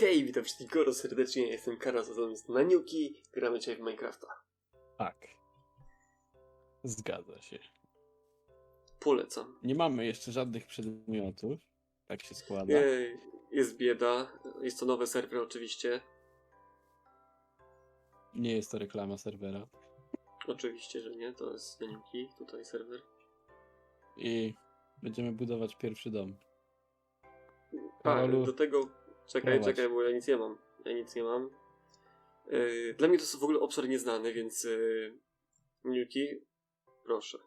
Hej, witam wszystkich bardzo serdecznie, jestem Karas, a z nami jest Naniuki, gramy dzisiaj w Minecrafta. Tak. Zgadza się. Polecam. Nie mamy jeszcze żadnych przedmiotów. Tak się składa. Jej, jest bieda, jest to nowy serwer oczywiście. Nie jest to reklama serwera. Oczywiście, że nie, to jest Naniuki, tutaj serwer. I będziemy budować pierwszy dom. Tak, do tego, czekaj, prowadź. czekaj, bo ja nic nie mam. Ja nic nie mam. Yy, dla mnie to jest w ogóle obszar nieznany, więc yy, proszę,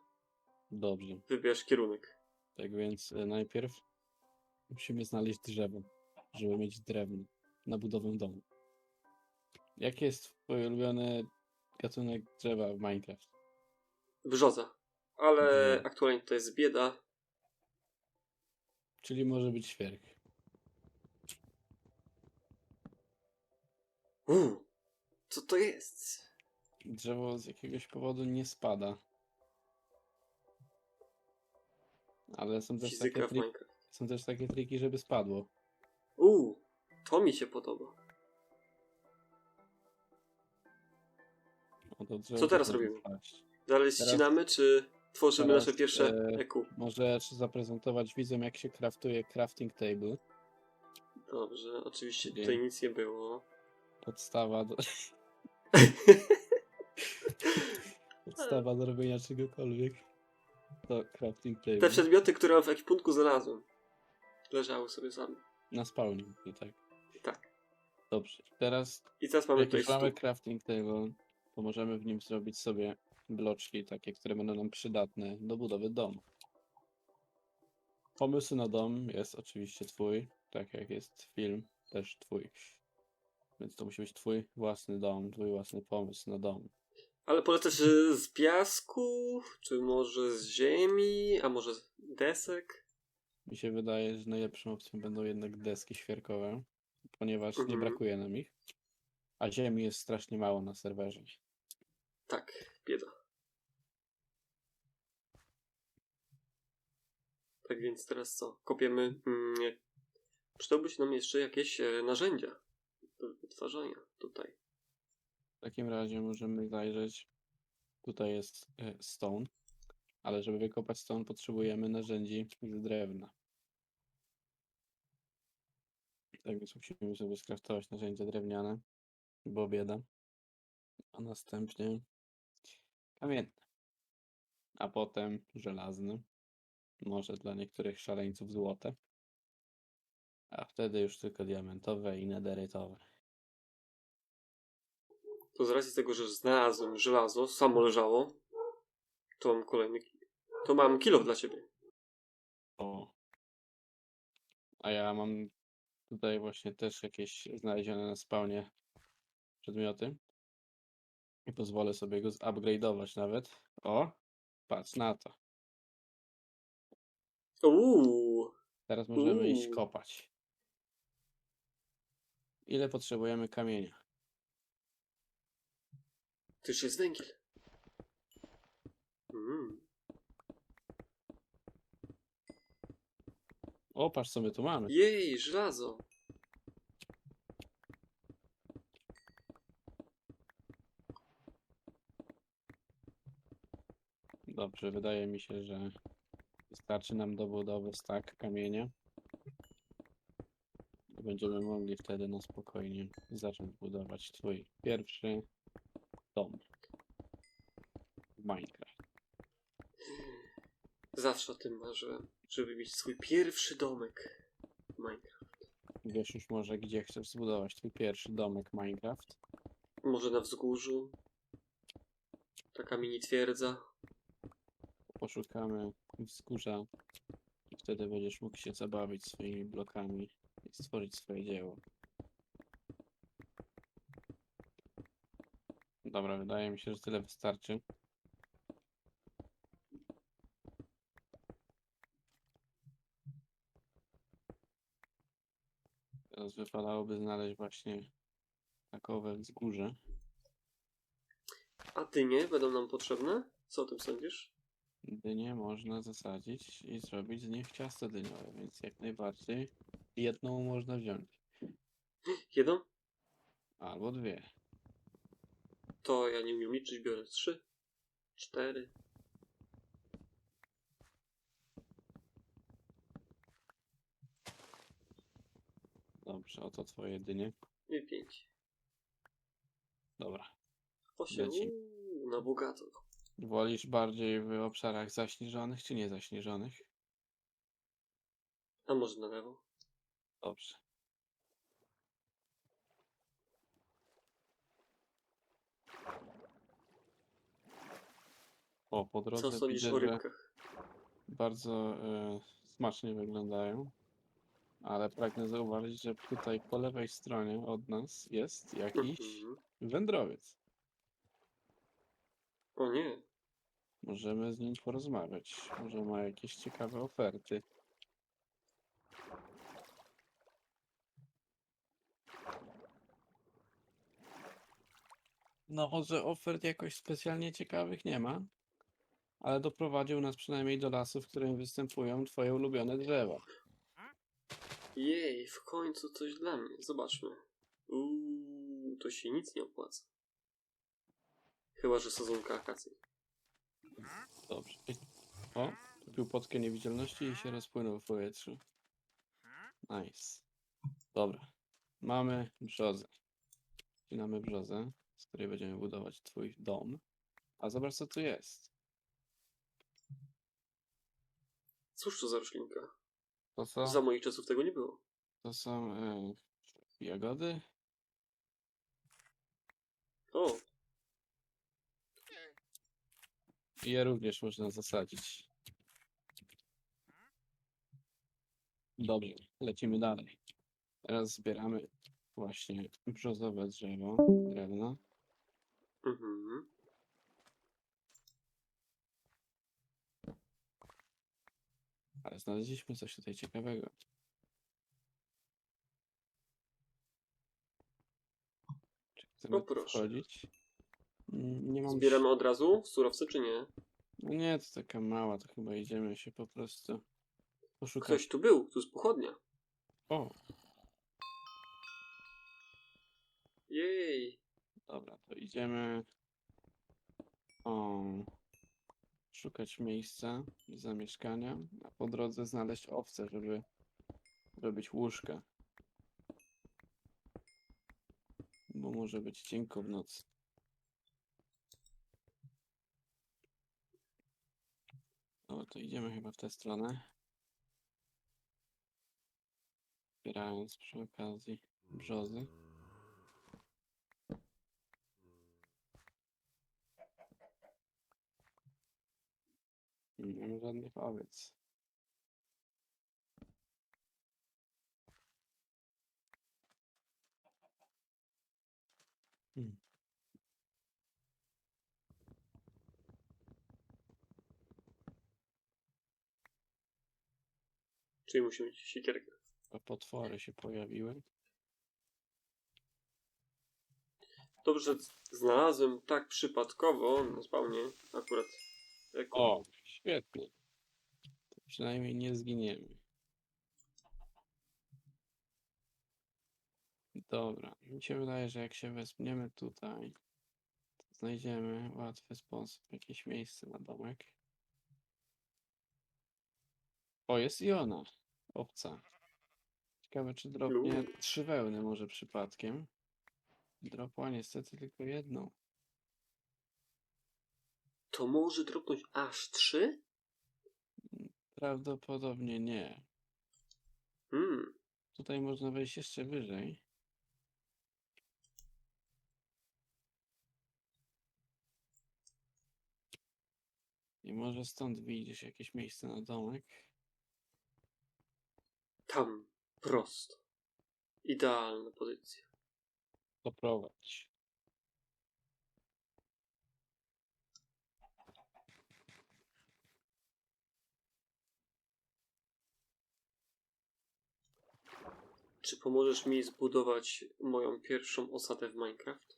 Dobrze. wybierz kierunek. Tak więc e, najpierw musimy znaleźć drzewo, żeby mieć drewno na budowę domu. Jaki jest twój ulubiony gatunek drzewa w Minecraft? Brzoza. Ale Mhm. aktualnie to jest bieda. Czyli może być świerk. Uuu, co to jest? Drzewo z jakiegoś powodu nie spada. Ale są też, Fizyka takie w Minecraft. są też takie triki, żeby spadło. Uuu, to mi się podoba. O, to drzewo Co teraz robimy? spaść. Dalej ścinamy, czy tworzymy teraz, nasze pierwsze e, EQ? Możesz zaprezentować widzom, jak się kraftuje crafting table. Dobrze, oczywiście tutaj nic nie było. Podstawa do... Podstawa do robienia czegokolwiek. To crafting table. Te przedmioty, które w ekwipunku znalazłem, leżały sobie same. Na spawnie, tak. Tak. Dobrze. Teraz I teraz mamy jak już mamy crafting table, to możemy w nim zrobić sobie bloczki takie, które będą nam przydatne do budowy domu. Pomysł na dom jest oczywiście twój, tak jak jest film, też twój. Więc to musi być twój własny dom, twój własny pomysł na dom. Ale polecasz y, z piasku, czy może z ziemi, a może z desek? Mi się wydaje, że najlepszą opcją będą jednak deski świerkowe, ponieważ nie Mhm. brakuje nam ich. A ziemi jest strasznie mało na serwerze. Tak, bieda. Tak więc teraz co? Kopiemy. Mm. Przydałby się nam jeszcze jakieś e, narzędzia do wytwarzania tutaj. W takim razie możemy zajrzeć. Tutaj jest e, stone, ale żeby wykopać stone potrzebujemy narzędzi z drewna. Tak więc musimy sobie skraftować narzędzia drewniane, bo bieda. A następnie kamienne. A potem żelazne. Może dla niektórych szaleńców złote. A wtedy już tylko diamentowe i nederytowe. To z racji tego, że znalazłem żelazo, samo leżało, to mam kolejny. To mam kilo dla ciebie. O. A ja mam tutaj właśnie też jakieś znalezione na spawnie przedmioty. I pozwolę sobie go zupgrade'ować nawet. O, patrz na to. Uuu, Teraz możemy iść Uuu. kopać. Ile potrzebujemy kamienia? Już jest węgiel. Mm. O, patrz co my tu mamy. Jej, żelazo. Dobrze, wydaje mi się, że wystarczy nam do budowy stack kamienia. Będziemy mogli wtedy na spokojnie zacząć budować swój pierwszy dom w Minecraft. Zawsze o tym marzyłem, żeby mieć swój pierwszy domek w Minecraft. Wiesz już może, gdzie chcesz zbudować twój pierwszy domek Minecraft? Może na wzgórzu. Taka mini twierdza. Poszukamy wzgórza i wtedy będziesz mógł się zabawić swoimi blokami i stworzyć swoje dzieło. Dobra, wydaje mi się, że tyle wystarczy. Teraz wypadałoby znaleźć właśnie takowe wzgórze. A dynie będą nam potrzebne? Co o tym sądzisz? Dynię można zasadzić i zrobić z nich ciasto dyniowe, więc jak najbardziej jedną można wziąć. Jedną? Albo dwie. To ja nie umiem liczyć, biorę trzy, cztery. Dobrze, oto twoje jedynie. i pięć. Dobra. Osiem. Leci. Uuu, na bogato. Wolisz bardziej w obszarach zaśnieżonych czy niezaśnieżonych? A może na lewo? Dobrze. O, po Co drodze sądzisz widzę, o że rybkach? bardzo e, smacznie wyglądają. Ale pragnę zauważyć, że tutaj po lewej stronie od nas jest jakiś Mhm. wędrowiec. O nie. Możemy z nim porozmawiać. Może ma jakieś ciekawe oferty. No, może ofert jakoś specjalnie ciekawych nie ma, ale doprowadził nas przynajmniej do lasu, w którym występują twoje ulubione drzewa. Jej, w końcu coś dla mnie. Zobaczmy. Uuu, to się nic nie opłaca. Chyba, że sadzonka akacji. Dobrze. O, kupił potkę niewidzialności i się rozpłynął w powietrzu. Nice. Dobra. Mamy brzozę. Wcinamy brzozę, z której będziemy budować twój dom. A zobacz co tu jest. Cóż to za roślinka? To co? Za moich czasów tego nie było. To są e, jagody? O, je również można zasadzić. Dobrze, lecimy dalej. Teraz zbieramy właśnie brzozowe drzewo, drewno. mhm. Ale znaleźliśmy coś tutaj ciekawego. Czy chcemy O, tu proszę. wchodzić? Mm, Nie mam. Zbieramy od razu surowce, czy nie? No nie, to taka mała, to chyba idziemy się po prostu poszukać. Ktoś tu był, tu jest pochodnia. O, Jej. dobra, to idziemy. O, szukać miejsca zamieszkania, a po drodze znaleźć owce, żeby robić łóżka. Bo może być cienko w nocy. O, to idziemy chyba w tę stronę. Zbierając przy okazji brzozy. Nie mamy żadnych owiec. Hmm. Czyli musimy mieć siekierkę. A potwory się pojawiły. Dobrze, znalazłem tak przypadkowo na spawnie akurat. Eko. O, świetnie. To przynajmniej nie zginiemy. Dobra, mi się wydaje, że jak się wespniemy tutaj, to znajdziemy w łatwy sposób jakieś miejsce na domek. O, jest i ona, owca. Ciekawe, czy dropnie trzy wełny może przypadkiem. Dropła niestety tylko jedną. To może dropnąć aż trzy? Prawdopodobnie nie. Hmm. Tutaj można wejść jeszcze wyżej. I może stąd wyjdziesz jakieś miejsce na domek. Tam. Prosto. Idealna pozycja. Poprowadź. Czy pomożesz mi zbudować moją pierwszą osadę w Minecraft?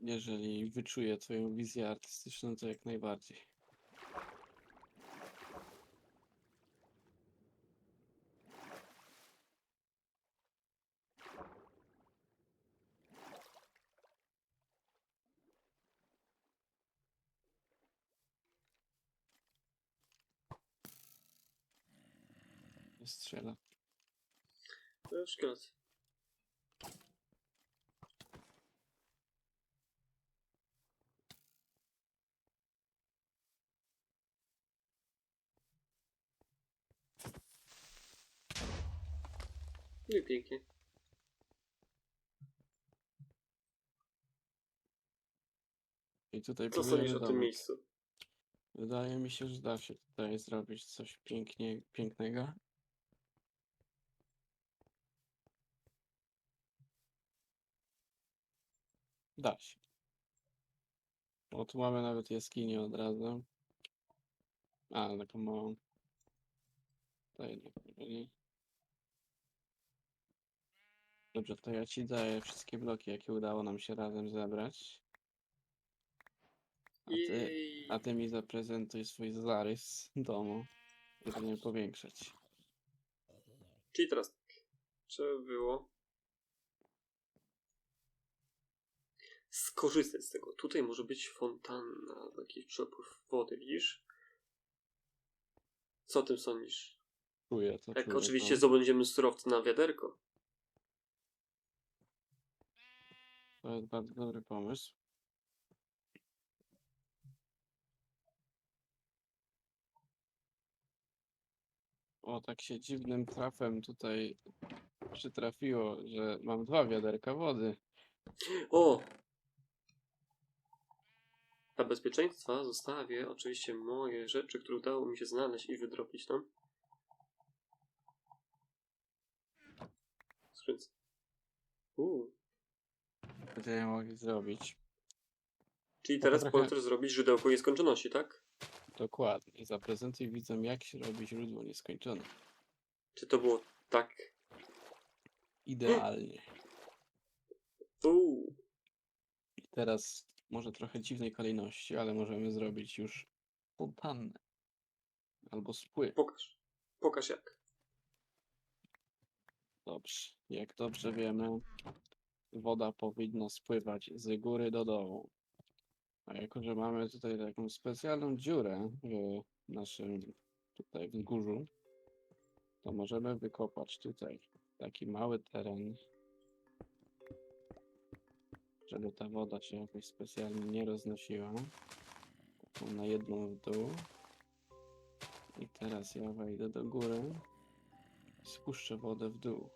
Jeżeli wyczuję twoją wizję artystyczną, to jak najbardziej. Strzela. E, Szkielet. No i pięknie. I tutaj Co sądzisz o tym domek. miejscu? Wydaje mi się, że da się tutaj zrobić coś pięknie, pięknego. Da się. O, tu mamy nawet jaskinię od razu. A, taką małą. To jednak nie. Dobrze, to ja ci daję wszystkie bloki, jakie udało nam się razem zebrać. A ty, a ty mi zaprezentuj swój zarys domu, żeby nie powiększać. Czyli teraz. Trzeba było skorzystać z tego. Tutaj może być fontanna, taki przepływ wody, widzisz? Co o tym sądzisz? Czuję to, Jak czuję oczywiście to. zdobędziemy surowce na wiaderko. To jest bardzo dobry pomysł. O, tak się dziwnym trafem tutaj przytrafiło, że mam dwa wiaderka wody. O! Dla bezpieczeństwa zostawię oczywiście moje rzeczy, które udało mi się znaleźć i wydropić tam. Skrzynce. Uuu. Będziemy mogli zrobić. Czyli teraz trochę- możesz zrobić źródełko nieskończoności, tak? Dokładnie. Zaprezentuj widzom, jak się robi źródło nieskończone. Czy to było tak? Idealnie. Uuu. I teraz może trochę dziwnej kolejności, ale możemy zrobić już fontannę. Albo spływ. Pokaż. Pokaż jak. Dobrze. Jak dobrze wiemy, woda powinna spływać z góry do dołu. A jako, że mamy tutaj taką specjalną dziurę w naszym tutaj wzgórzu, to możemy wykopać tutaj taki mały teren, żeby ta woda się jakoś specjalnie nie roznosiła. Taką na jedną w dół. I teraz ja wejdę do góry, spuszczę wodę w dół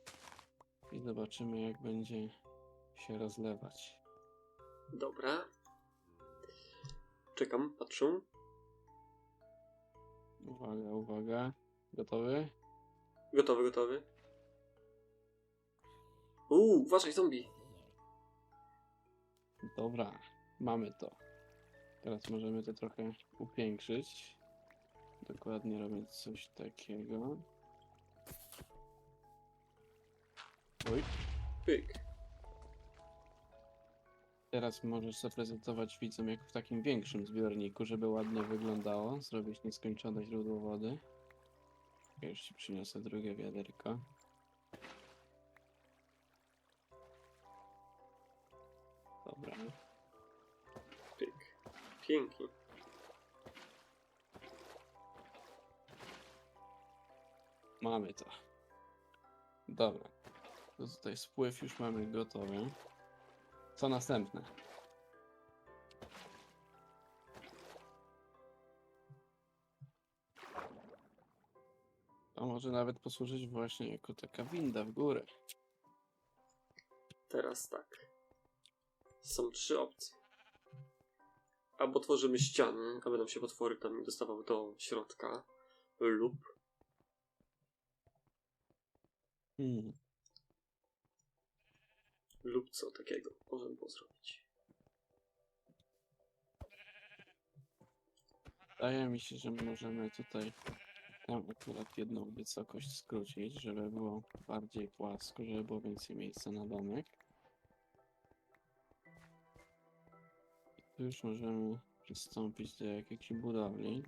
i zobaczymy jak będzie się rozlewać. Dobra. Czekam, patrzę. Uwaga, uwaga. Gotowy? Gotowy, gotowy. Uuu, uważaj, zombie. Dobra, mamy to. Teraz możemy to trochę upiększyć. Dokładnie robiąc coś takiego. Oj, Pyk. teraz możesz zaprezentować widzom jak w takim większym zbiorniku, żeby ładnie wyglądało. Zrobić nieskończone źródło wody. Już ci przyniosę drugie wiaderko. Dobra. Pyk. Pięknie. Mamy to. Dobra. To tutaj spływ już mamy gotowy. Co następne? To może nawet posłużyć właśnie jako taka winda w górę. Teraz tak. Są trzy opcje. Albo tworzymy ściany, aby nam się potwory tam dostawały do środka, lub Hmm. lub co takiego możemy było zrobić. Wydaje mi się, że możemy tutaj tam akurat jedną wysokość skrócić, żeby było bardziej płasko, żeby było więcej miejsca na domek. Już możemy przystąpić do jakiejś budowli.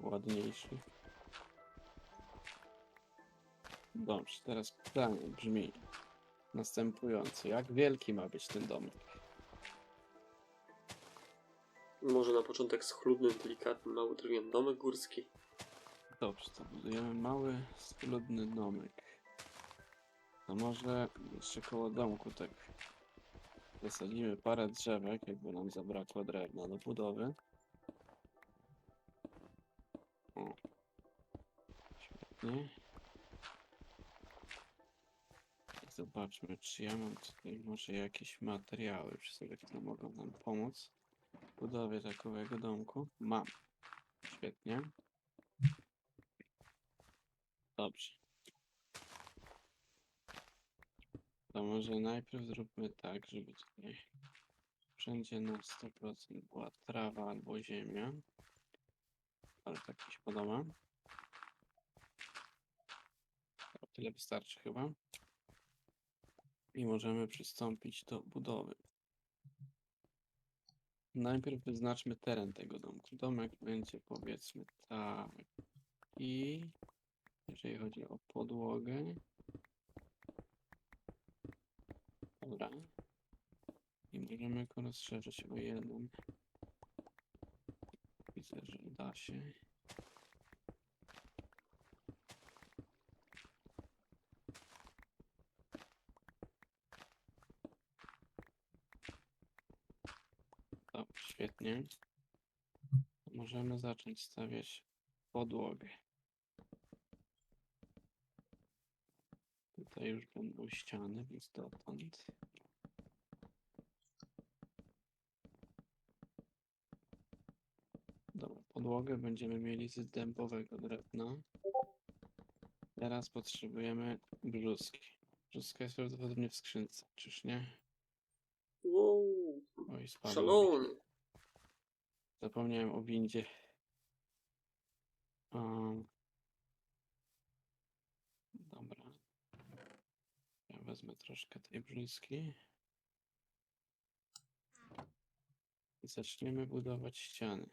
Ładniejszych. Dobrze, teraz pytanie brzmi następujące. Jak wielki ma być ten domek? Może na początek schludny, delikatny, mały drewniany domek górski. Dobrze, to budujemy mały, schludny domek. No może jeszcze koło domku tak zasadzimy parę drzewek, jakby nam zabrakło drewna do budowy. O. Świetnie. Zobaczmy, czy ja mam tutaj może jakieś materiały przy sobie, które mogą nam pomóc w budowie takowego domku. Mam. Świetnie. Dobrze. To może najpierw zróbmy tak, żeby tutaj wszędzie na 100% była trawa albo ziemia. Ale tak mi się podoba. To tyle wystarczy chyba. I możemy przystąpić do budowy. Najpierw wyznaczmy teren tego domku. Domek będzie powiedzmy tak. I jeżeli chodzi o podłogę. Dobra. I możemy go rozszerzyć o jeden. Widzę, że da się. Dobrze, świetnie. Możemy zacząć stawiać podłogę. Tutaj już będą ściany, więc dotąd. Dobra, podłogę będziemy mieli z dębowego drewna. Teraz potrzebujemy brzuski. Brzuska jest prawdopodobnie w skrzynce, czyż nie? Wow, Oj, szalony. Zapomniałem o windzie. Um, dobra. Ja wezmę troszkę tej brzyski. I zaczniemy budować ściany.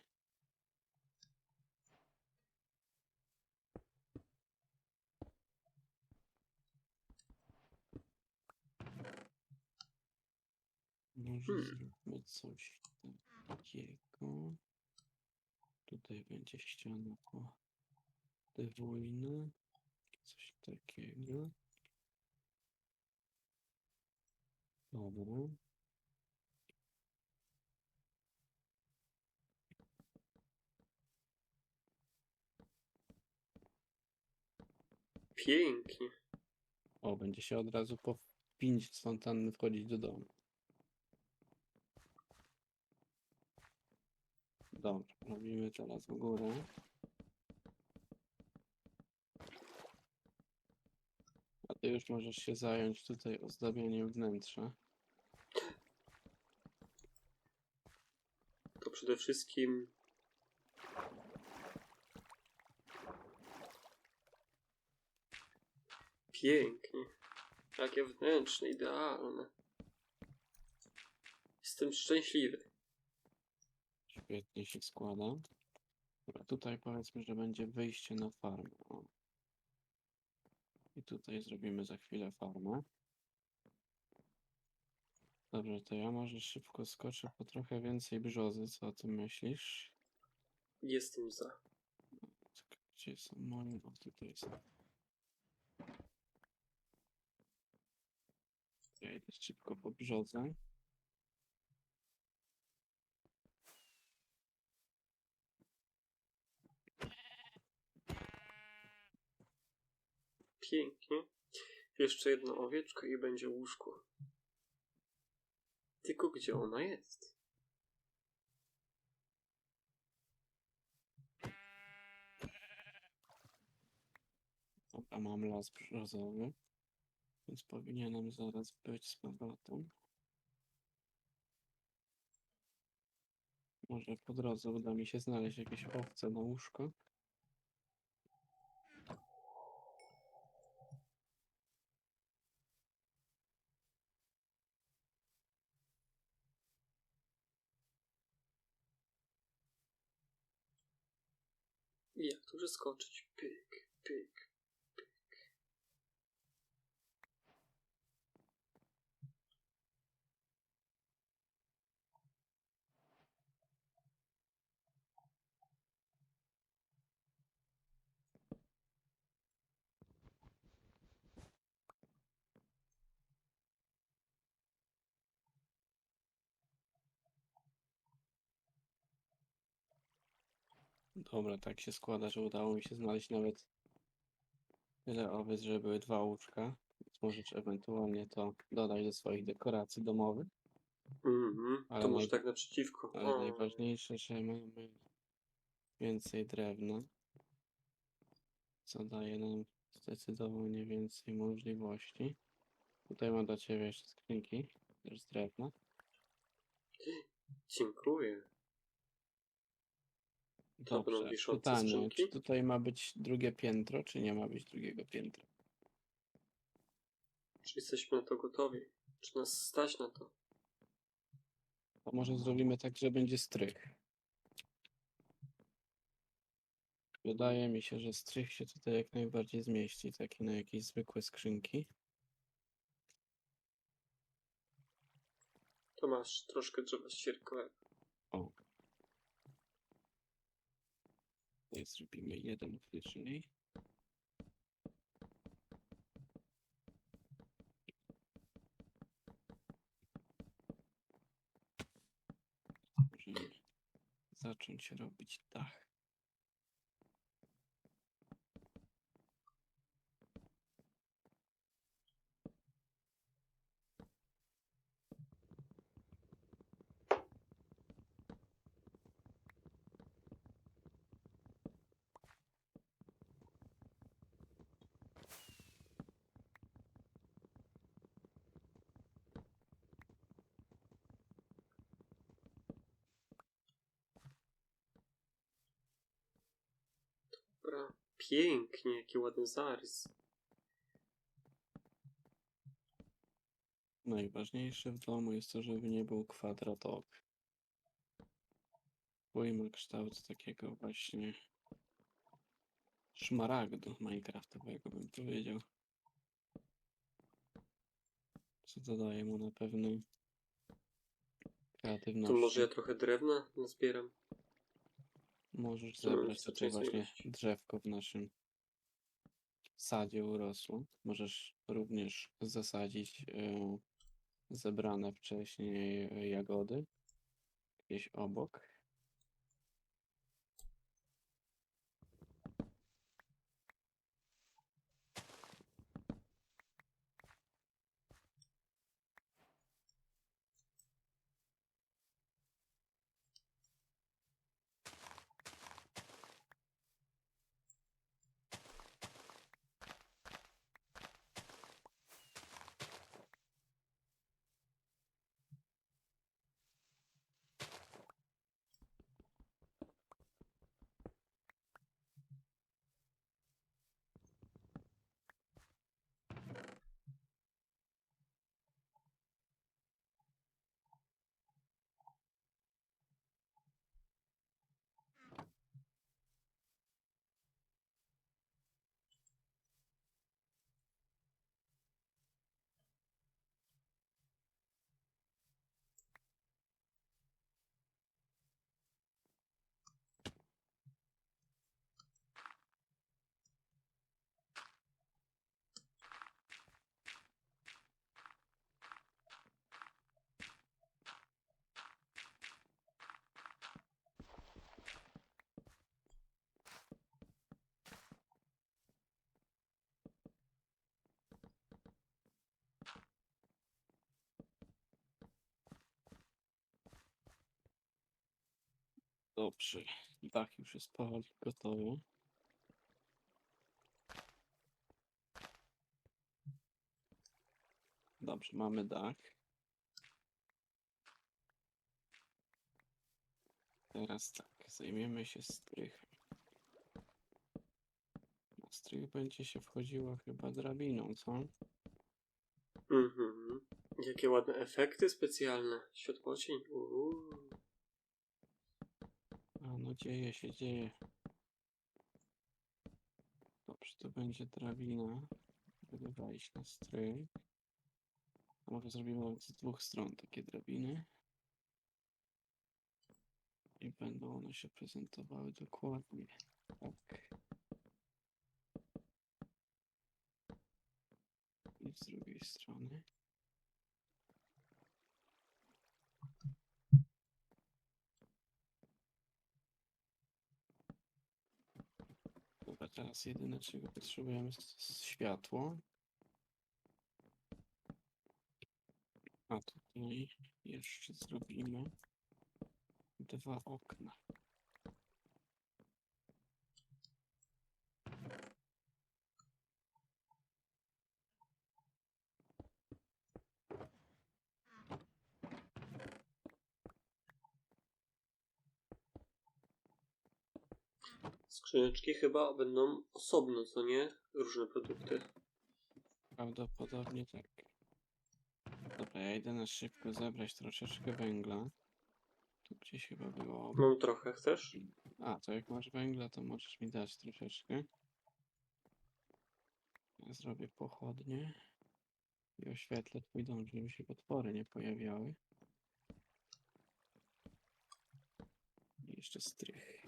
Może Hmm. zróbmy coś takiego. Tutaj będzie ściana podwójna. Coś takiego. Dobra. Pięknie. O, będzie się od razu po 5 z fontanny wchodzić do domu. Dobra, robimy teraz w górę. A ty już możesz się zająć tutaj ozdabianiem wnętrza. Przede wszystkim pięknie. Jakie wnętrzne, idealne. Jestem szczęśliwy. Świetnie się składa. Dobra, tutaj powiedzmy, że będzie wyjście na farmę. I tutaj zrobimy za chwilę farmę. Dobrze, to ja może szybko skoczę po trochę więcej brzozy. Co o tym myślisz? Jestem za. Czekaj, Gdzie są moje? O, tutaj są. Ja idę szybko po brzozę. Pięknie. Jeszcze jedno owieczko i będzie łóżko. Tylko gdzie ona jest? Dobra, mam las brzozowy. Więc powinienem zaraz być z powrotem. Może po drodze uda mi się znaleźć jakieś owce na łóżko. Przeskoczyć? Pyk, pyk. Dobra, tak się składa, że udało mi się znaleźć nawet tyle owiec, że były dwa łóżka. Więc możesz ewentualnie to dodać do swoich dekoracji domowych. Mhm. Ale To może naj- tak naprzeciwko. Ale O. najważniejsze, że mamy więcej drewna, co daje nam zdecydowanie więcej możliwości. Tutaj mam dla Ciebie jeszcze skrzynki, też z drewna. Dziękuję. Dobrze, pytanie, czy tutaj ma być drugie piętro, czy nie ma być drugiego piętra? Czy jesteśmy na to gotowi? Czy nas stać na to? To może zrobimy tak, że będzie strych. Wydaje mi się, że strych się tutaj jak najbardziej zmieści, taki na jakieś zwykłe skrzynki. To masz troszkę drzewa ścierkowego. O. Tutaj zrobimy jeden wyżej. Możemy zacząć robić dach. Dobra. Pięknie, jaki ładny zarys. Najważniejsze w domu jest to, żeby nie był kwadratowy. Twój ma kształt takiego właśnie szmaragdu minecraftowego, bym powiedział. Co dodaje mu na pewno To kreatywności. może ja trochę drewna nazbieram? Możesz to mamy zebrać tutaj właśnie ilość. drzewko w naszym sadzie urosło. Możesz również zasadzić e, zebrane wcześniej e, jagody gdzieś obok. Dobrze, dach już jest powoli gotowy. Dobrze, mamy dach. Teraz tak, zajmiemy się strychem. Na strych będzie się wchodziło chyba drabiną, co? Mhm. Jakie ładne efekty specjalne. Światłocień. Uuu. No dzieje się, dzieje. Dobrze, to będzie drabina. Będę wejść na stryk. A może zrobimy z dwóch stron takie drabiny. I będą one się prezentowały dokładnie tak. I z drugiej strony. Teraz jedyne czego potrzebujemy to jest światło. A tutaj jeszcze zrobimy dwa okna. Skrzyneczki chyba będą osobno, co nie? Różne produkty. Prawdopodobnie tak. Dobra, ja idę na szybko zebrać troszeczkę węgla. Tu gdzieś chyba było. Mam trochę, chcesz? A, to jak masz węgla, to możesz mi dać troszeczkę. Ja zrobię pochodnie. I oświetlę twój dom, żeby się potwory nie pojawiały. I jeszcze strych.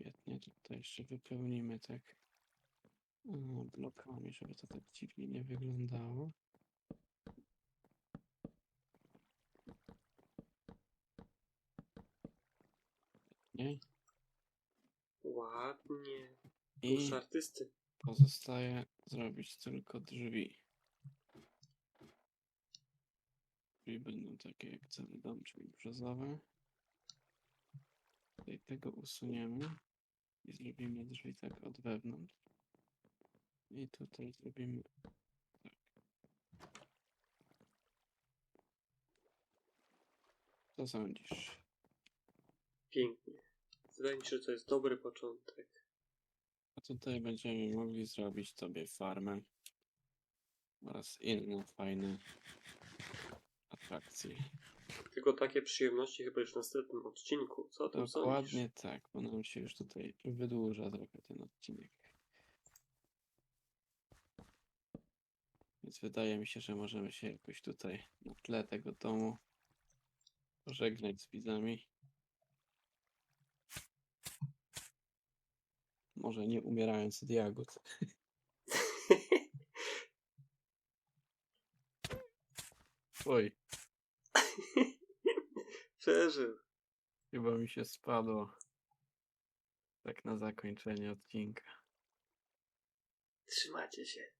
Świetnie, to jeszcze wypełnimy tak e, blokami, żeby to tak dziwnie nie wyglądało. Nie? Ładnie. I Dusz artysty. pozostaje zrobić tylko drzwi. Drzwi będą takie jak cały dom, czyli brzozowe. Tutaj tego usuniemy zrobimy drzwi tak od wewnątrz. I tutaj zrobimy tak. Co sądzisz? Pięknie. Wydaje mi się, że to jest dobry początek. A tutaj będziemy mogli zrobić tobie farmę oraz inne fajne atrakcje. Tylko takie przyjemności chyba już w następnym odcinku. Co o tym sądzisz? Dokładnie tak, bo nam się już tutaj wydłuża trochę ten odcinek. Więc wydaje mi się, że możemy się jakoś tutaj na tle tego domu pożegnać z widzami. Może nie umierając od jagód. Oj, Przeżył. chyba mi się spadło. Tak na zakończenie odcinka. Trzymacie się.